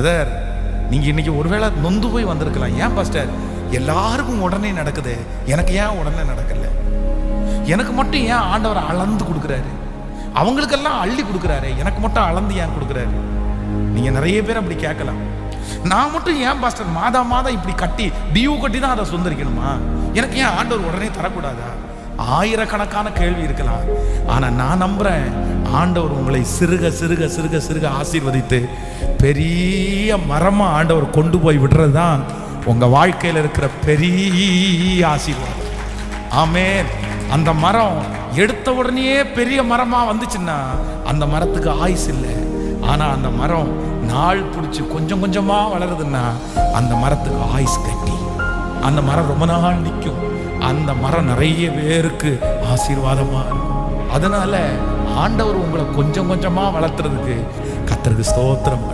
Brother நீங்கள் இன்னைக்கு ஒருவேளை நொந்து போய் வந்திருக்கலாம். ஏன் பாஸ்டர் எல்லாருக்கும் உடனே நடக்குது. எனக்கு ஏன் உடனே நடக்கல? எனக்கு மட்டும் ஏன் ஆண்டவர் அளந்து கொடுக்குறாரு? அவங்களுக்கெல்லாம் அள்ளி கொடுக்குறாரு. எனக்கு மட்டும் அளந்து ஏன் கொடுக்குறாரு? நீங்கள் நிறைய பேர் அப்படி கேட்கலாம். நான் மட்டும் ஏன் பாஸ்டர் மாதா மாதம் இப்படி கட்டி டியூ கட்டி தான் அதை சுந்தரிக்கணுமா எனக்கு ஏன் ஆண்டவர் உடனே தரக்கூடாதா? ஆயிரக்கணக்கான கேள்வி இருக்கலாம். ஆனால் நான் நம்புகிறேன் ஆண்டவர் உங்களை சிறுக சிறுக சிறுக சிறுக ஆசீர்வதித்து பெரிய மரமாக ஆண்டவர் கொண்டு போய் விடுறது தான் உங்கள் வாழ்க்கையில் இருக்கிற பெரிய ஆசீர்வாதம். ஆமே அந்த மரம் எடுத்த உடனே பெரிய மரமாக வந்துச்சுன்னா அந்த மரத்துக்கு ஆயுஸ் இல்லை. ஆனால் அந்த மரம் நாள் பிடிச்சி கொஞ்சம் கொஞ்சமாக வளருதுன்னா அந்த மரத்துக்கு ஆயுஸ் கட்டி. அந்த மரம் ரொம்ப நாள் நிற்கும் அந்த மரம் நிறைய பேருக்கு ஆசீர்வாதமா இருக்கும். அதனால ஆண்டவர் உங்களை கொஞ்சம் கொஞ்சமா வளர்த்துறதுக்கு கத்துறது ஸ்தோத்திரம்